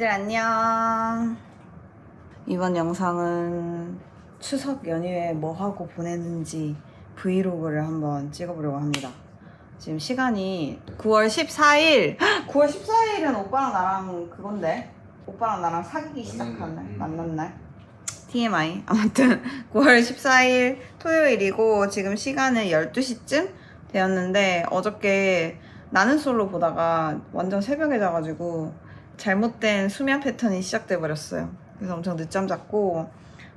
드라기들 안녕. 이번 영상은 추석 연휴에 뭐 하고 보냈는지 브이로그를 한번 찍어보려고 합니다. 지금 시간이 9월 14일. 9월 14일은 오빠랑 나랑 그건데. 오빠랑 나랑 사귀기 시작한 날, 음. 만난 날. TMI. 아무튼 9월 14일 토요일이고 지금 시간은 12시쯤 되었는데 어저께 나는 솔로 보다가 완전 새벽에 자가지고 잘못된 수면 패턴이 시작돼 버렸어요. 그래서 엄청 늦잠 잤고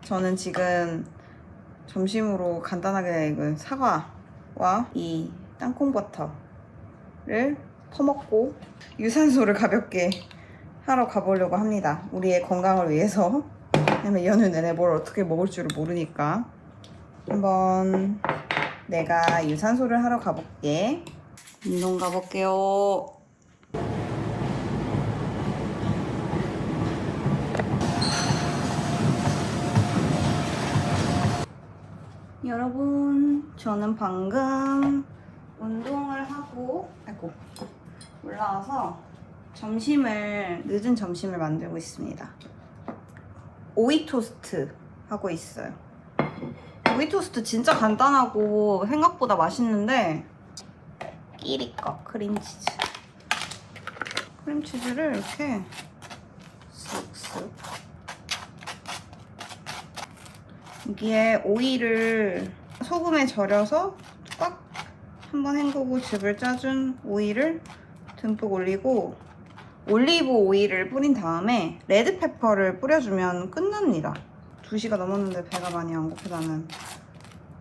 저는 지금 점심으로 간단하게 익은 사과와 이 땅콩 버터를 퍼먹고 유산소를 가볍게 하러 가보려고 합니다. 우리의 건강을 위해서. 왜냐면 연휴 내내 뭘 어떻게 먹을 줄을 모르니까. 한번 내가 유산소를 하러 가볼게. 운동 가볼게요. 저는 방금 운동을 하고, 아이고, 올라와서 점심을, 늦은 점심을 만들고 있습니다. 오이 토스트 하고 있어요. 오이 토스트 진짜 간단하고 생각보다 맛있는데, 끼리꺼 크림치즈. 크림치즈를 이렇게 쓱쓱 여기에 오이를 소금에 절여서 꽉 한번 헹구고 즙을 짜준 오이를 듬뿍 올리고 올리브 오일을 뿌린 다음에 레드페퍼를 뿌려주면 끝납니다. 2시가 넘었는데 배가 많이 안 고프다는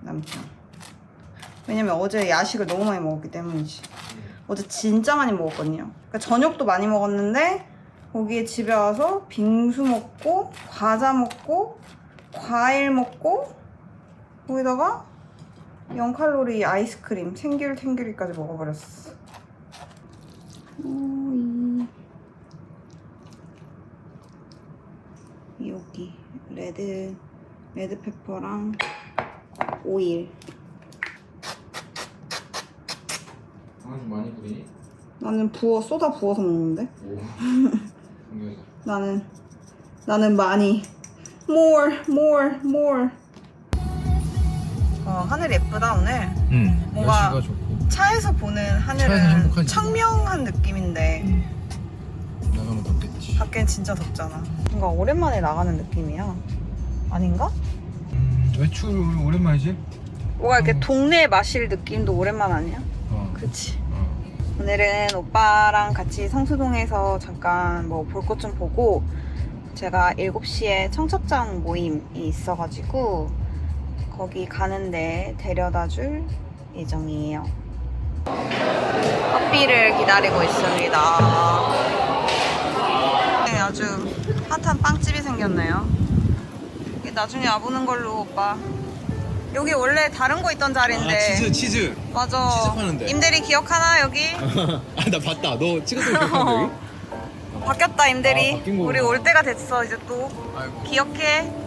남편. 왜냐면 어제 야식을 너무 많이 먹었기 때문이지. 어제 진짜 많이 먹었거든요. 그러니까 저녁도 많이 먹었는데 거기에 집에 와서 빙수 먹고 과자 먹고 과일 먹고 거기다가 0칼로리 아이스크림 탱귤 탱귤이까지 먹어버렸어. 오이 여기 레드 레드 페퍼랑 오일 아, 좀 많이 뿌리니? 나는 부어 쏟아 부어서 먹는데 오. 나는 나는 많이 more more more 어 하늘 예쁘다 오늘 응. 뭔가- 날씨가 좋고 차에서 보는 차에서 하늘은 행복하지. 청명한 느낌인데 응. 나가면 덥겠지. 밖엔 진짜 덥잖아 뭔가 오랜만에 나가는 느낌이야 아닌가? 음, 외출 오랜만이지? 뭐가 이렇게 음. 동네 마실 느낌도 오랜만 아니야? 어. 그치 어. 오늘은 오빠랑 같이 성수동에서 잠깐 뭐 볼 것 좀 보고 제가 7시에 청첩장 모임이 있어가지고 거기 가는데 데려다 줄 예정이에요. 커피를 기다리고 있습니다. 네, 아주 핫한 빵집이 생겼네요. 나중에 와보는 걸로 오빠. 여기 원래 다른 거 있던 자리인데. 아 치즈 치즈. 맞아. 치즈 파는데. 임대리 기억하나 여기? 아 나 봤다. 너 찍었던 거 기억한다 여기? 바뀌었다 임대리. 아. 우리 올 때가 됐어 이제 또. 아이고. 기억해.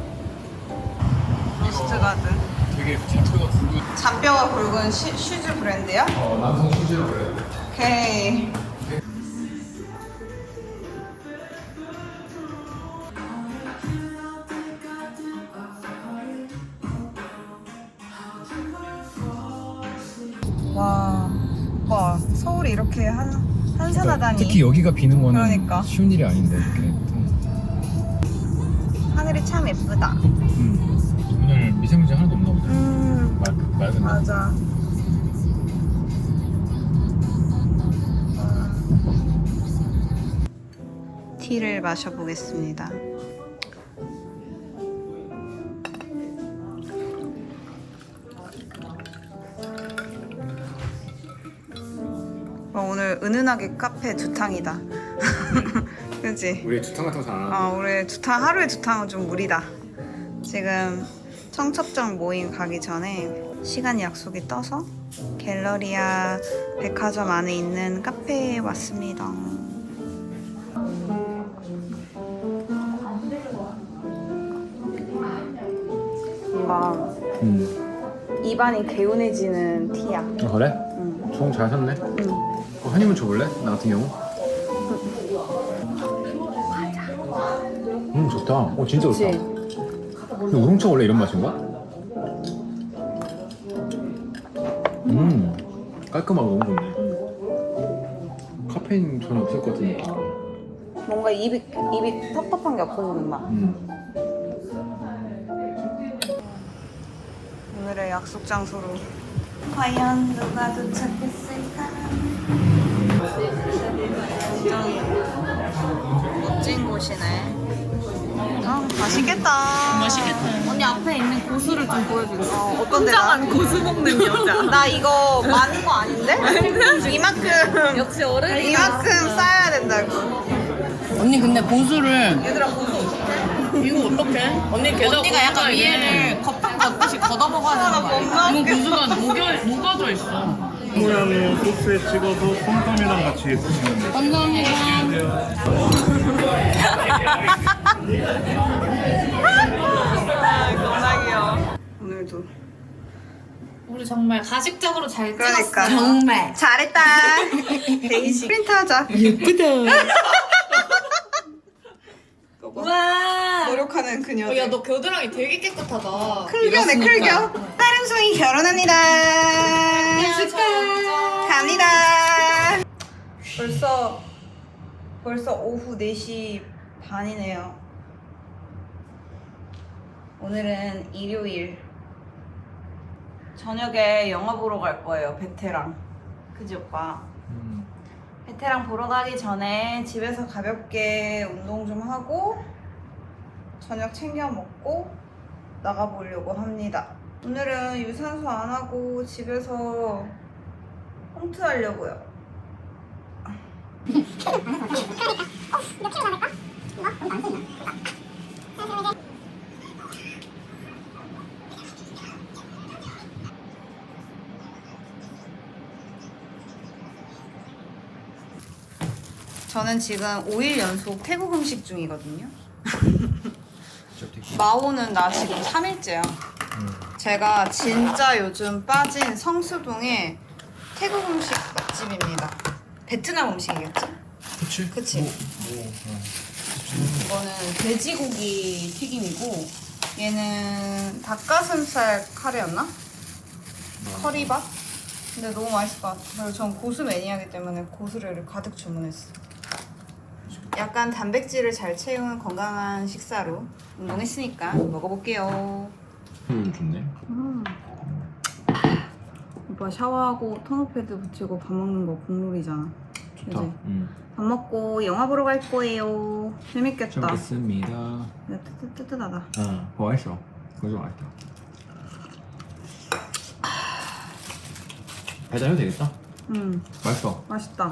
로스트 가드. 되게 잡혀가 굵은. 잔뼈가 굵은 시- 슈즈 브랜드야? 어 남성 수제로 그래. 오케이. 와, 와 서울이 이렇게 한 한산하다니. 특히 여기가 비는 거는 그러니까. 쉬운 일이 아닌데 이렇게. 하늘이 참 예쁘다. 음. 오늘 미세먼지 하나도 없나 보다. 음, 맑, 맑은 날. 맞아. 티를 마셔보겠습니다. 어, 오늘 은은하게 카페 두 탕이다. 그지? 우리 주탕 같은 거잘안 하는데. 아, 우리 두 탕, 하루에 두 탕은 좀 무리다. 지금 청첩장 모임 가기 전에 시간 약속이 떠서 갤러리아 백화점 안에 있는 카페에 왔습니다. 뭔가 음. 입안이 개운해지는 티야. 아, 그래? 응. 종잘 샀네. 응. 어, 한 입은 줘볼래? 나 같은 경우? 음 좋다. 어 진짜 그치? 좋다. 근데 우롱차 원래 이런 맛인가? 음 깔끔하고 너무 좋네. 카페인 전혀 없을 것 같은 느낌. 뭔가 입이 입이 텁텁한 게 없어지는 맛. 음. 오늘의 약속 장소로 과연 누가 도착했을까? 굉장히 멋진 곳이네. 아, 맛있겠다. 맛있겠다. 언니 앞에 있는 고수를 좀 보여주겠어. 어, 어떤 데가? 고수 먹는 여자. 나 이거 많은 거 아닌데? 이만큼 역시 어른이다. 이만큼 쌓아야 된다고. 언니 근데 고수를 얘들아 고수? 이거 어떡해? 언니 계속 언니가 약간 위에를 겉탕 걷듯이 걷어 먹어야 되는 거 아니야? 이거 고수가 녹여, 녹아져 있어. 모양을 소스에 찍어서 솜땀이랑 같이 드시면 돼요. 감사합니다. 겁나 귀여워. 오늘도 우리 정말 가식적으로 잘 그러니까. 찍었어. 정말. 잘했다. 데이지 프린트하자. 예쁘다. 그거 봐. 와. 노력하는 그녀들. 야 너 겨드랑이 되게 깨끗하다. 클겨네 클겨. 다른 송이 결혼합니다. 갑니다. 벌써 벌써 오후 4시 반이네요. 오늘은 일요일. 저녁에 영화 보러 갈 거예요. 베테랑. 그지 오빠? 음. 베테랑 보러 가기 전에 집에서 가볍게 운동 좀 하고 저녁 챙겨 먹고 나가보려고 합니다. 오늘은 유산소 안 하고 집에서 홈트 하려고요. 저는 지금 5일 연속 태국 음식 중이거든요. 마오는 나 지금 3일째야. 제가 진짜 요즘 빠진 성수동의 태국 음식 맛집입니다. 베트남 음식이겠지? 그치? 그치. 뭐, 뭐, 어. 이거는 돼지고기 튀김이고 얘는 닭가슴살 카레였나? 커리밥? 근데 너무 맛있을 것 같아. 그리고 전 고수 매니아기 때문에 고수를 가득 주문했어. 약간 단백질을 잘 채우는 건강한 식사로 운동했으니까 먹어볼게요. 음 좋네. 오빠 샤워하고 토너 패드 붙이고 밥 먹는 거 국룰이잖아. 좋다. 그치? 음. 밥 먹고 영화 보러 갈 거예요. 재밌겠다. 재밌겠습니다. 야, 뜨뜻, 뜨뜻하다. 어, 맛있어. 그거 맛있다. 배달해도 되겠다. 음, 맛있어. 맛있다.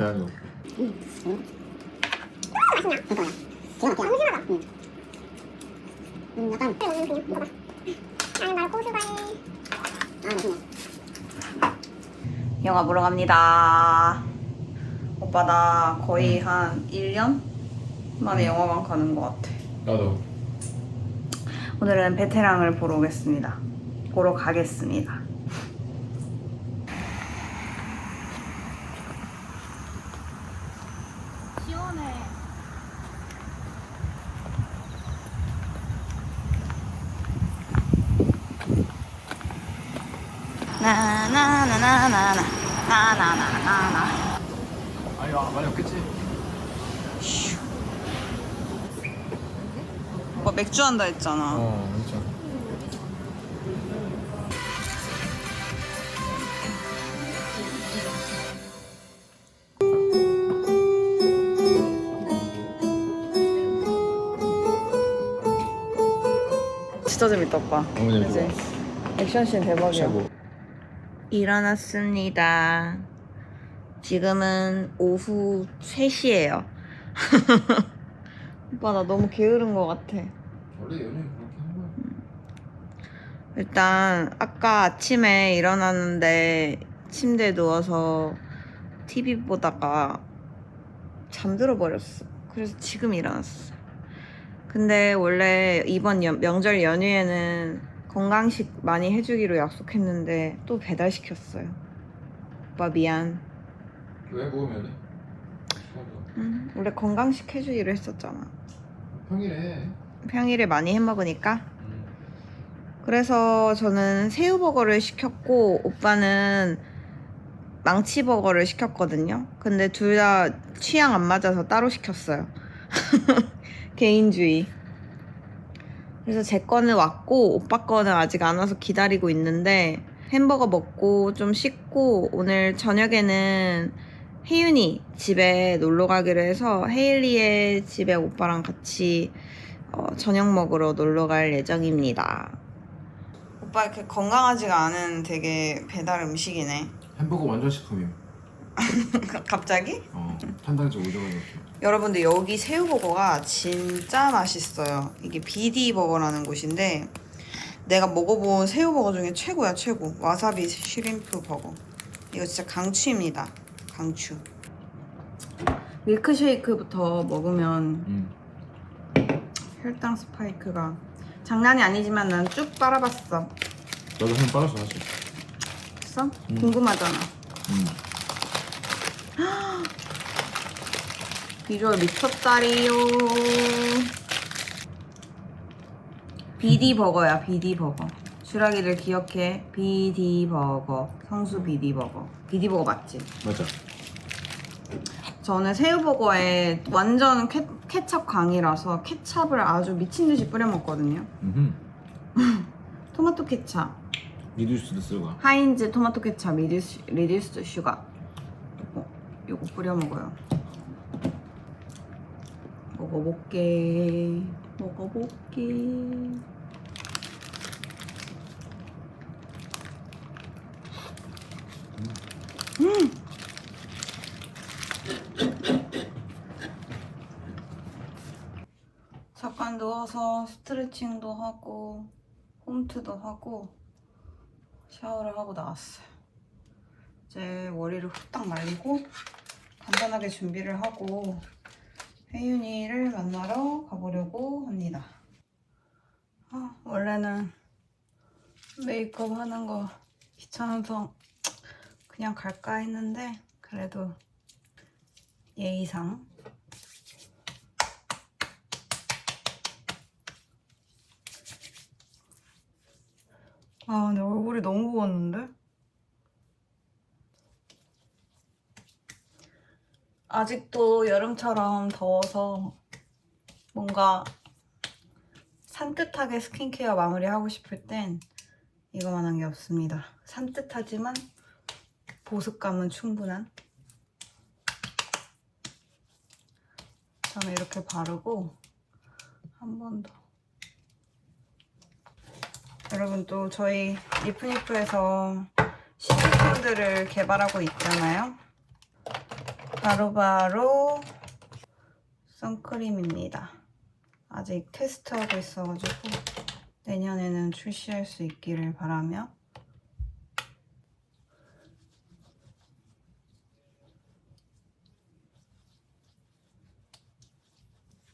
영화 보러 갑니다. 오빠 나 거의 한 1년 만에 영화관 가는 것 같아. 나도. 오늘은 베테랑을 보러 오겠습니다. 보러 가겠습니다. 시원해. 나나나나나나 나나나나나 아니, 아, 많이 없겠지? 오빠 맥주 한다 했잖아. 어, 진짜. 진짜 재밌다 오빠. 너무 재밌어. 그치? 액션씬 대박이야. 최고. 일어났습니다. 지금은 오후 3시예요. 오빠 나 너무 게으른 것 같아. 원래 연예인 그렇게 하는 거야. 일단 아까 아침에 일어났는데 침대에 누워서 TV 보다가 잠들어 버렸어. 그래서 지금 일어났어. 근데 원래 이번 연- 명절 연휴에는 건강식 많이 해주기로 약속했는데 또 배달 시켰어요. 오빠 미안. 왜 먹으면 해? 응, 원래 건강식 해주기로 했었잖아. 평일에 평일에 많이 해 먹으니까. 음. 그래서 저는 새우버거를 시켰고 오빠는 망치버거를 시켰거든요. 근데 둘 다 취향 안 맞아서 따로 시켰어요. 개인주의. 그래서 제 거는 왔고 오빠 거는 아직 안 와서 기다리고 있는데 햄버거 먹고 좀 씻고 오늘 저녁에는 혜윤이 집에 놀러 가기로 해서 헤일리의 집에 오빠랑 같이 어, 저녁 먹으러 놀러 갈 예정입니다. 오빠 이렇게 건강하지가 않은 되게 배달 음식이네. 햄버거 완전 식품임. 갑자기? 어. 탄단지 오징어 이렇게. 여러분들 여기 새우버거가 진짜 맛있어요. 이게 비디버거라는 곳인데 내가 먹어본 새우버거 중에 최고야 최고. 와사비 슈림프 버거. 이거 진짜 강추입니다. 강추. 밀크쉐이크부터 먹으면 음. 혈당 스파이크가 장난이 아니지만 난 쭉 빨아봤어. 나도 한 빨았어 사실. 했어? 궁금하잖아. 음. 비주얼 미쳤다리요. 비디 버거야, 비디 버거. 주라기를 기억해. 비디 버거. 성수 비디 버거. 비디 버거 맞지? 맞아. 저는 새우버거에 완전 케, 케찹 광이라서 케찹을 아주 미친 듯이 뿌려 먹거든요. 음. 토마토 케찹, 미디우스도 쓰고. 하인즈 토마토 케찹 리듀스, 리듀스드 슈가. 요거, 요거 뿌려 먹어요. 먹어볼게. 먹어볼게. 잠깐 누워서 스트레칭도 하고 홈트도 하고 샤워를 하고 나왔어요. 이제 머리를 후딱 말리고 간단하게 준비를 하고 혜윤이를 만나러 가보려고 합니다. 아, 원래는 메이크업 하는 거 귀찮아서 그냥 갈까 했는데 그래도 예의상 아, 근데 얼굴이 너무 부었는데? 아직도 여름처럼 더워서 뭔가 산뜻하게 스킨케어 마무리하고 싶을 땐 이거만한 게 없습니다. 산뜻하지만 보습감은 충분한 저는 이렇게 바르고 한 번 더. 여러분 또 저희 리프니프에서 시트톤들을 개발하고 있잖아요. 바로 바로 선크림입니다. 아직 테스트하고 있어가지고 내년에는 출시할 수 있기를 바라며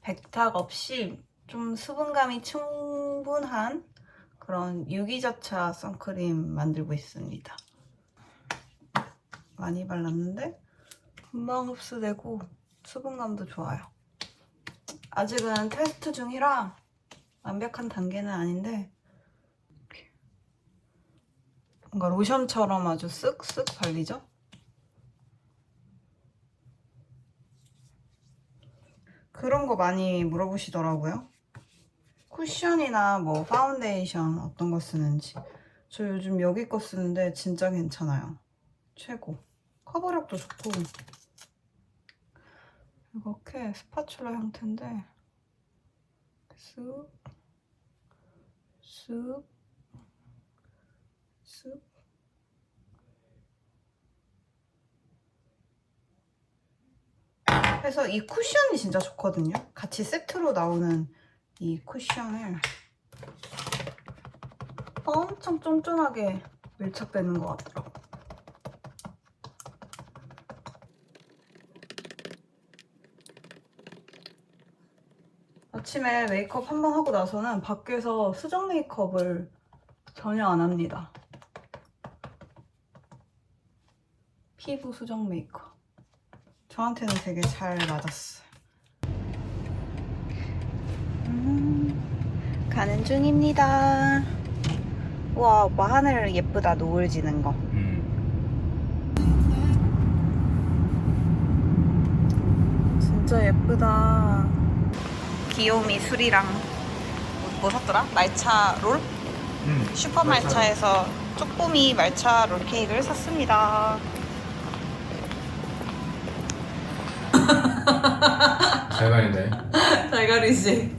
백탁 없이 좀 수분감이 충분한 그런 유기자차 선크림 만들고 있습니다. 많이 발랐는데 금방 흡수되고 수분감도 좋아요. 아직은 테스트 중이라 완벽한 단계는 아닌데 뭔가 로션처럼 아주 쓱쓱 발리죠? 그런 거 많이 물어보시더라고요. 쿠션이나 뭐 파운데이션 어떤 거 쓰는지. 저 요즘 여기 거 쓰는데 진짜 괜찮아요. 최고. 커버력도 좋고. 이렇게 스파츌라 형태인데 쓱, 쓱, 쓱. 그래서 이 쿠션이 진짜 좋거든요. 같이 세트로 나오는 이 쿠션을 엄청 쫀쫀하게 밀착되는 것 같더라고. 아침에 메이크업 한 번 하고 나서는 밖에서 수정 메이크업을 전혀 안 합니다. 피부 수정 메이크업. 저한테는 되게 잘 맞았어요. 가는 중입니다. 우와, 오빠 하늘 예쁘다, 노을 지는 거. 진짜 예쁘다. 귀요미 술이랑 뭐, 뭐 샀더라? 말차 롤? 슈퍼 말차에서 쪼꼬미 말차 롤 케이크를 샀습니다. 잘 가는데. 잘 가리지.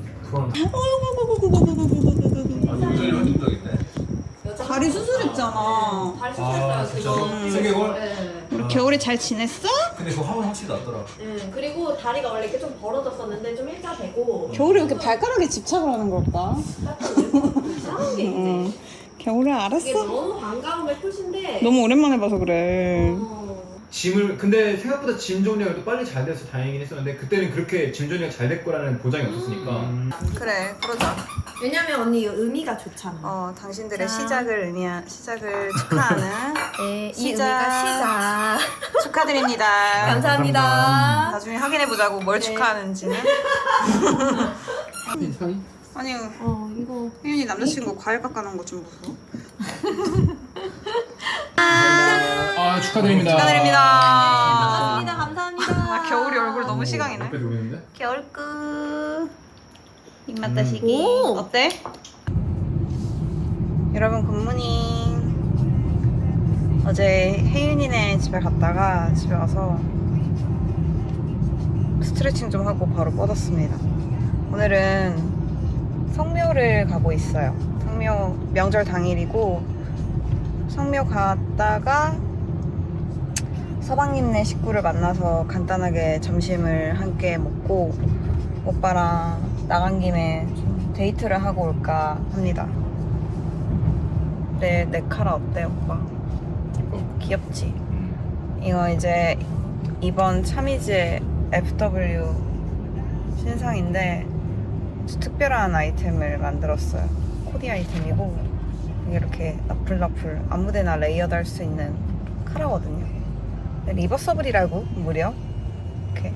다리 수술했잖아. 아 진짜. 세계골? 우리 겨울에 잘 지냈어? 근데 그 화면 확실히 낫더라. 응, 그리고 다리가 원래 이렇게 좀 벌어졌었는데 좀 일자되고 겨울에 이렇게 발가락에 집착을 하는 걸까? 이상한 게 응. 겨울에 알았어. 너무 반가움의 표시인데 너무 오랜만에 봐서 그래. 어, 짐을 근데 생각보다 짐 정리가 또 빨리 잘 돼서 다행이긴 했었는데 그때는 그렇게 짐 정리가 잘 될 거라는 보장이 없었으니까. 그래, 그러자. 왜냐면 언니 이거 의미가 좋잖아. 어, 당신들의 시작을 의미한 시작을 축하하는 네, 이 의미가 축하드립니다. 감사합니다. 나중에 확인해 보자고 뭘 축하하는지는. 상이? 아니, 어 이거. 혜윤이 남자친구 과일 깎아놓은 거 좀 보소. 아 축하드립니다. 축하드립니다. 감사합니다 감사합니다 아, 겨울이 얼굴 너무 시강이네. 옆에 노리는데? 겨울 끝. 입맛 다시기. 오. 어때? 여러분 굿모닝. 어제 혜윤이네 집에 갔다가 집에 와서 스트레칭 좀 하고 바로 뻗었습니다. 오늘은 성묘를 가고 있어요. 성묘 명절 당일이고 성묘 갔다가 서방님네 식구를 만나서 간단하게 점심을 함께 먹고 오빠랑 나간 김에 좀 데이트를 하고 올까 합니다. 내, 내 카라 어때, 오빠? 귀엽지? 이거 이제 이번 차미즈의 FW 신상인데 특별한 아이템을 만들었어요. 코디 아이템이고 이렇게 나풀나풀 아무데나 레이어드 할수 있는 카라거든요. 리버서블이라고 무려 이렇게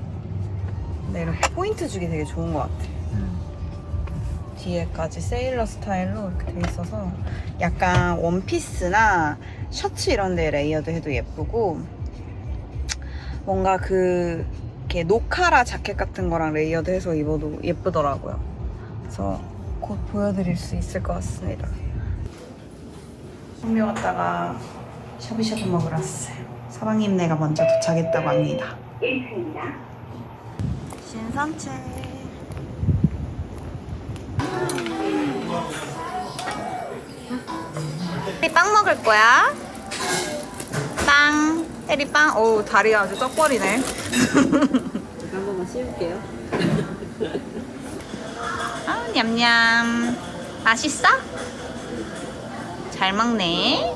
근데 이렇게 포인트 주기 되게 좋은 것 같아. 뒤에까지 세일러 스타일로 이렇게 돼 있어서 약간 원피스나 셔츠 이런 데 레이어드 해도 예쁘고 뭔가 그 이렇게 노카라 자켓 같은 거랑 레이어드 해서 입어도 예쁘더라고요. 그래서 곧 보여드릴 수 있을 것 같습니다. 성묘 갔다가 샤브샤브 먹으러 왔어요. 사방님네가 먼저 도착했다고 합니다. 신산책. 혜리 빵 먹을 거야? 빵. 혜리 빵. 오 다리가 아주 떡벌이네. 한 번만 씌울게요 아 냠냠. 맛있어? 잘 먹네.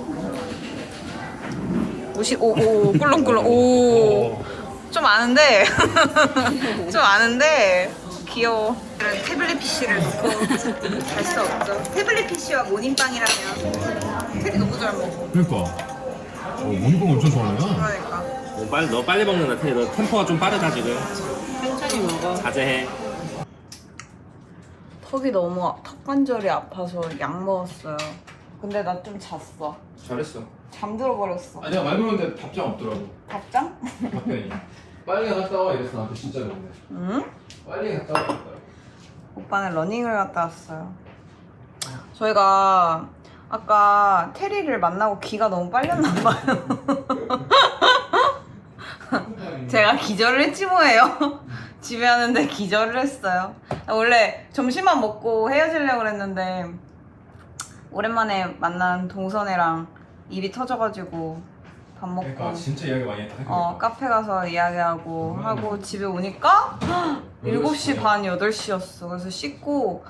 오시 오오 꿀렁꿀렁 오. 좀 아는데 좀 아는데 귀여워. 태블릿 PC를 놓고 갈수 없죠. 태블릿 PC와 모닝빵이라면 테리 너무 잘 먹어. 그러니까. 어, 모니공 엄청 좋아하네. 그러니까. 어, 빨리 너 빨리 먹는다 테리 너 템포가 좀 빠르다 지금 천천히 먹어 자제해 턱이 너무 아- 턱 관절이 아파서 약 먹었어요. 근데 나 좀 잤어. 잘했어. 잠들어 버렸어. 아니 내가 말 걸었는데 답장 없더라고. 답장? 답변이. 빨리 갔다 와 이랬어 나한테 진짜로 근데. 응? 빨리 갔다 와 이랬더라고. 오빠는 러닝을 갔다 왔어요. 저희가 아까 테리를 만나고 기가 너무 빨렸나 봐요. 제가 기절을 했지 뭐예요. 집에 왔는데 기절을 했어요. 원래 점심만 먹고 헤어지려고 그랬는데 오랜만에 만난 동선애랑 입이 터져가지고 밥 먹고. 그러니까 진짜 이야기 많이 했다. 어 카페 가서 이야기하고 하고 집에 오니까 7시 반 8시였어. 그래서 씻고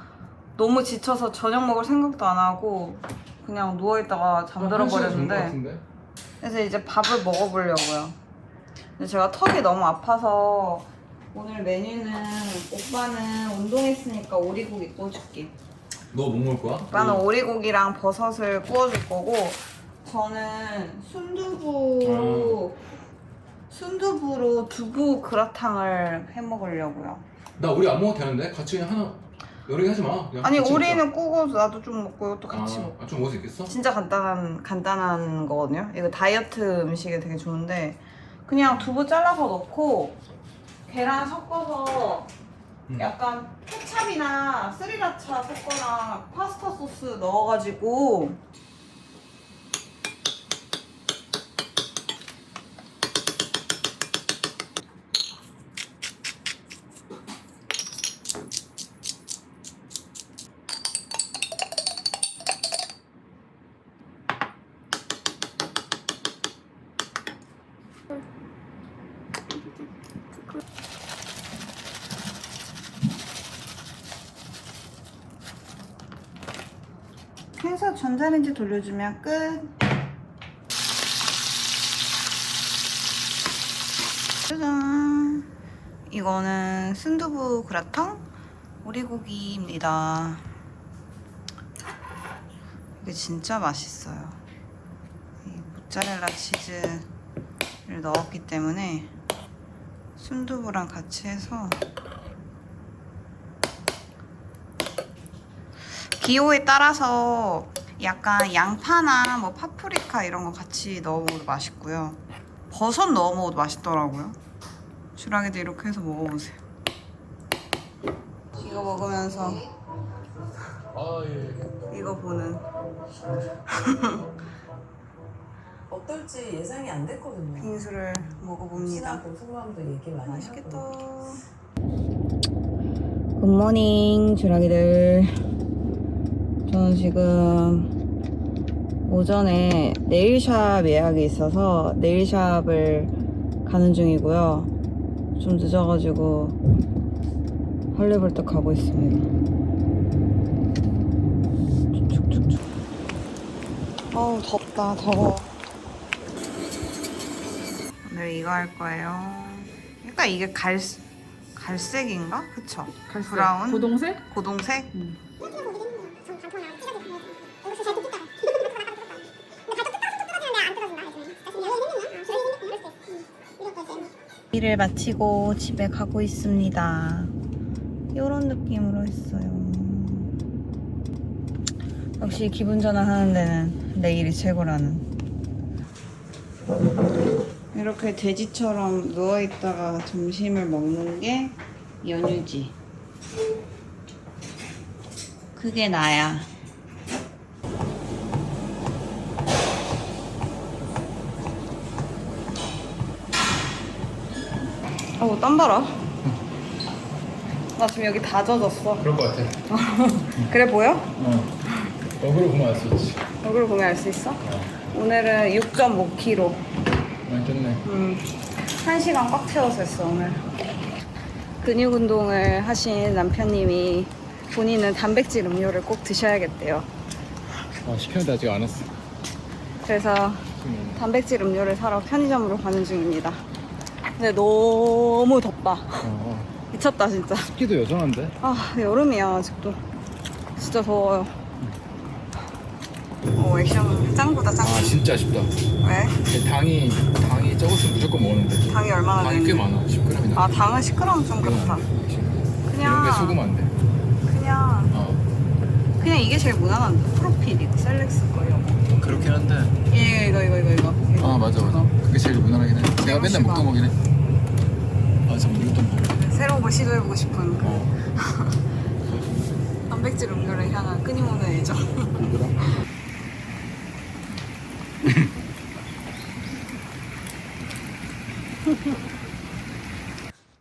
너무 지쳐서 저녁 먹을 생각도 안 하고 그냥 누워있다가 잠들어 버렸는데? 그래서 이제 밥을 먹어보려고요. 근데 제가 턱이 너무 아파서 오늘 메뉴는 오빠는 운동했으니까 오리고기 구워줄게. 너뭐 먹을 거야? 오빠는 오리고기랑 버섯을 구워줄 거고 저는 순두부 순두부로 두부 그라탕을 해 먹으려고요. 나 우리 안 먹어도 되는데 같이 그냥 하나. 여러 개 하지 마. 그냥 아니 같이 오리는 구고 나도 좀 먹고 이것도. 같이 먹고 아, 좀 먹을 수 있겠어? 진짜 간단한 간단한 거거든요. 이거 다이어트 음식에 되게 좋은데 그냥 두부 잘라서 넣고 계란 섞어서 음. 약간 케찹이나 스리라차 섞거나 파스타 소스 넣어가지고 해서 전자레인지 돌려주면 끝. 짜잔. 이거는 순두부 그라탕 오리고기입니다. 이게 진짜 맛있어요. 이 모짜렐라 치즈를 넣었기 때문에 순두부랑 같이 해서 기호에 따라서 약간 양파나 뭐 파프리카 이런 거 같이 넣어 먹어도 맛있고요. 버섯 넣어 먹어도 맛있더라고요. 주라기도 이렇게 해서 먹어보세요. 이거 먹으면서. 이거 보는 어떨지 예상이 안 됐거든요. 빙수를 먹어봅니다. 또 속마음도 얘기 많이 맛있겠다. 하고. 굿모닝 주라기들. 저는 지금 오전에 네일샵 예약이 있어서 네일샵을 가는 중이고요. 좀 늦어가지고 헐레벌떡 가고 있습니다. 쭉쭉쭉쭉. 어우 덥다 더워. 오늘 이거 할 거예요. 약간 이게 갈 갈색인가? 그쵸? 브라운? 고동색? 고동색? 일을 마치고 집에 가고 있습니다. 이런 느낌으로 했어요. 역시 기분 전환하는 데는 내일이 최고라는. 이렇게 돼지처럼 누워있다가 점심을 먹는 게 연유지. 그게 나야. 어우, 땀 봐라. 나 지금 여기 다 젖었어. 그럴 것 같아. 그래 보여? 어. 어그로 보면 알 수 있지. 얼굴 보면 알 수 있어? 오늘은 6.5kg. 많이 쪘네. 음, 1시간 꽉 채워서 했어, 오늘. 근육 운동을 하신 남편님이 본인은 단백질 음료를 꼭 드셔야겠대요. 아 시켰는데 아직 안 왔어. 그래서 단백질 음료를 사러 편의점으로 가는 중입니다. 근데 너무 덥다. 어. 미쳤다, 진짜. 습기도 여전한데? 아, 여름이야, 아직도. 진짜 더워요. 오, 액션 짱구다, 짱구. 아 진짜 아쉽다. 왜? 당이 당이 적었으면 무조건 먹었는데. 당이 얼마나 당이 꽤 되는데? 많아. 10g이나. 아, 당은 10g 좀 그렇다. 이런 게 소금 안 돼. 그냥, 어. 그냥 이게 제일 무난한데. 프로필, 이거 셀렉스 거 이런 거. 그렇긴 한데. 이거, 이거, 이거, 이거. 이거. 아 맞아 맞아. 그게 제일 무난하긴 해. 내가 맨날 시간. 먹던 거긴 해. 아 잠깐 이것도 먹어. 새로운 걸 시도해보고 싶은 그 어. 단백질 음료를 향한 끊임없는 애정.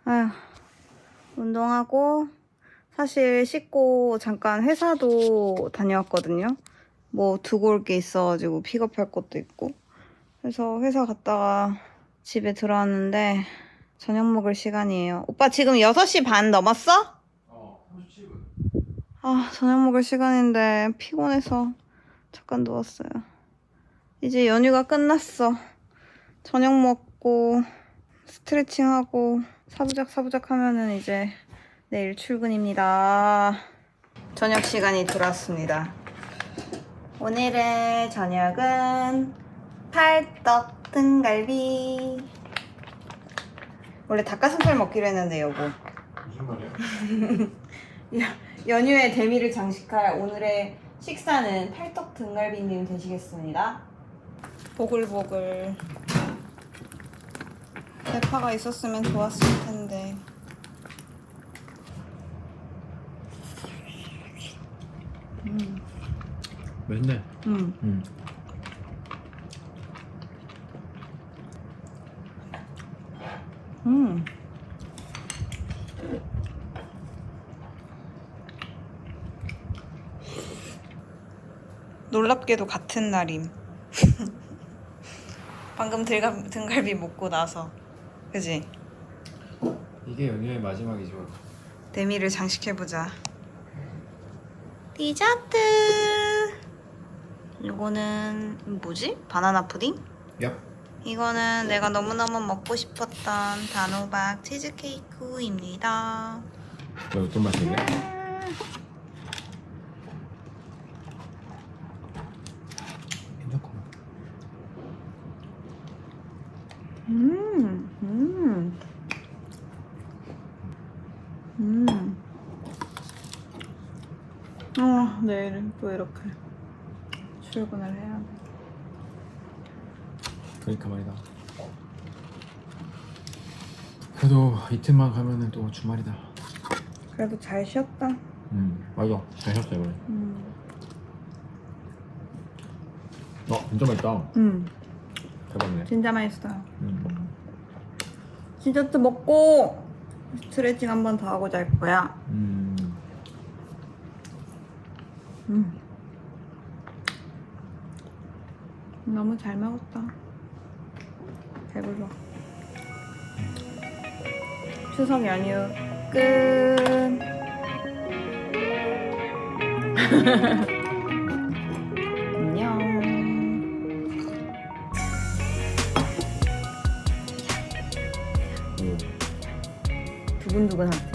아휴, 운동하고 사실 씻고 잠깐 회사도 다녀왔거든요. 뭐 두고 올 게 있어가지고 픽업할 것도 있고. 그래서 회사 갔다가 집에 들어왔는데 저녁 먹을 시간이에요. 오빠 지금 6시 반 넘었어? 어 37분. 아, 저녁 먹을 시간인데 피곤해서 잠깐 누웠어요. 이제 연휴가 끝났어. 저녁 먹고 스트레칭하고 사부작 사부작 하면은 이제 내일 출근입니다. 저녁 시간이 들어왔습니다. 오늘의 저녁은 팔떡 등갈비. 원래 닭가슴살 먹기로 했는데 여보. 무슨 말이야? 연휴에 대미를 장식할 오늘의 식사는 팔떡 등갈비님 되시겠습니다. 보글보글. 대파가 있었으면 좋았을 텐데. 맵네. 음. 음. 음. 놀랍게도 같은 날임. 방금 등갈, 등갈비 먹고 나서. 그지? 이게 연휴의 마지막이죠. 데미를 장식해보자. 디저트! 이거는 뭐지? 바나나 푸딩? 얍. 이거는 내가 너무너무 먹고 싶었던 단호박 치즈케이크입니다. 왜 어떤 맛이냐? 괜찮구나. 음, 음. 음. 어, 내일은 또 이렇게 출근을 해야 돼. 그러니까 말이다. 그래도 이틀만 가면은 또 주말이다. 그래도 잘 쉬었다. 음, 맞아. 잘 쉬었어요, 이번에. 음. 어, 진짜 맛있다. 음, 대박이네. 진짜 맛있어. 음. 디저트 먹고 스트레칭 한 번 더 하고 잘 거야. 음. 음. 너무 잘 먹었다. 배불러. 추석 연휴 끝. 안녕. 음. 두근두근 하트야.